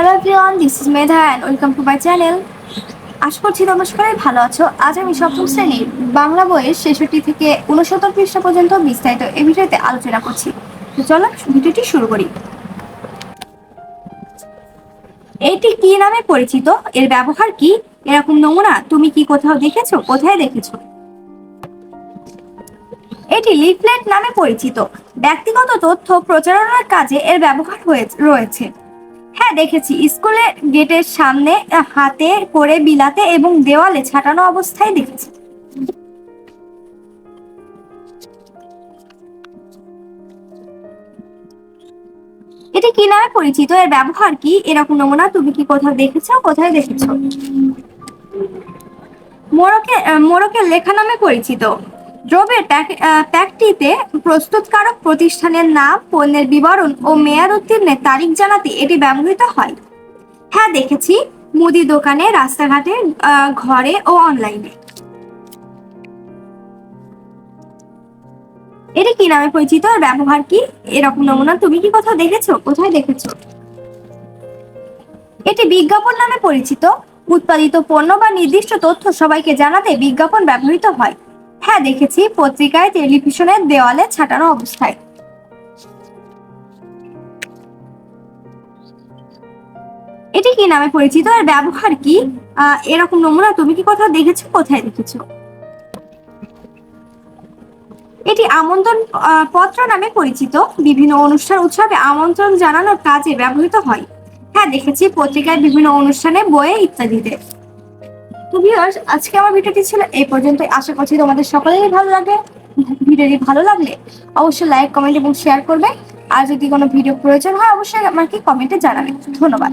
Hello everyone this is Medha and welcome to my channel আশা করছি তোমরা সবাই ভালো আছো। আজ আমি সপ্তম শ্রেণির বাংলা বইয়ের ছেষট্টি থেকে উনসত্তর পৃষ্ঠা পর্যন্ত বিস্তারিত এই ভিডিওতে আলোচনা করছি। তো চলো ভিডিওটি শুরু করি। এটি কি নামে পরিচিত? এর ব্যবহার কি? এরকম নমুনা তুমি কি কোথাও দেখেছ? কোথায় দেখেছ? এটি লিফলেট নামে পরিচিত। ব্যক্তিগত তথ্য প্রচারণার কাজে এর ব্যবহার রয়েছে। হ্যাঁ দেখেছি। স্কুলের গেটের সামনে হাতে করে বিলাতে এবং দেওয়ালে ছাটানো অবস্থায় দেখেছি। এটি কি নামে পরিচিত? এর ব্যবহার কি? এরকম নমুনা তুমি কি কোথাও দেখেছ? কোথায় দেখেছ? মোরকে আহ, মোড়কের লেখা নামে পরিচিত। দ্রব্যের প্যাকটিতে প্রস্তুতকারক প্রতিষ্ঠানের নাম, পণ্যের বিবরণ ও মেয়াদ উত্তীর্ণের তারিখ জানাতে এটি ব্যবহৃত হয়। হ্যাঁ দেখেছি। মুদি দোকানে, রাস্তাঘাটে ঘরে ও অনলাইনে। এটি কি নামে পরিচিত? আর ব্যবহার কি? এরকম নমুনা তুমি কি কোথাও দেখেছ? কোথায় দেখেছ? এটি বিজ্ঞাপন নামে পরিচিত। উৎপাদিত পণ্য বা নির্দিষ্ট তথ্য সবাইকে জানাতে বিজ্ঞাপন ব্যবহৃত হয়। হ্যাঁ দেখেছি। পত্রিকায় টেলিভিশনের দেওয়ালে ছাটানো অবস্থায়। এটি কি নামে পরিচিত? আর ব্যবহার কি? এরকম নমুনা তুমি কি কোথাও দেখেছ, কোথায় দেখেছ? এটি আমন্ত্রণ পত্র নামে পরিচিত। বিভিন্ন অনুষ্ঠান উৎসবে আমন্ত্রণ জানানোর কাজে ব্যবহৃত হয়। হ্যাঁ দেখেছি। পত্রিকায় বিভিন্ন অনুষ্ঠানে, বইয়ে ইত্যাদিতে। তো ভিউয়ার্স আজকে আমার ভিডিওটি ছিল এই পর্যন্ত আশা করছি তোমাদের সকলেরই ভালো লাগবে ভিডিওটি ভালো লাগলে অবশ্যই লাইক কমেন্ট এবং শেয়ার করবে। আর যদি কোনো ভিডিও প্রয়োজন হয়, অবশ্যই আমাকে কমেন্টে জানাবে। ধন্যবাদ।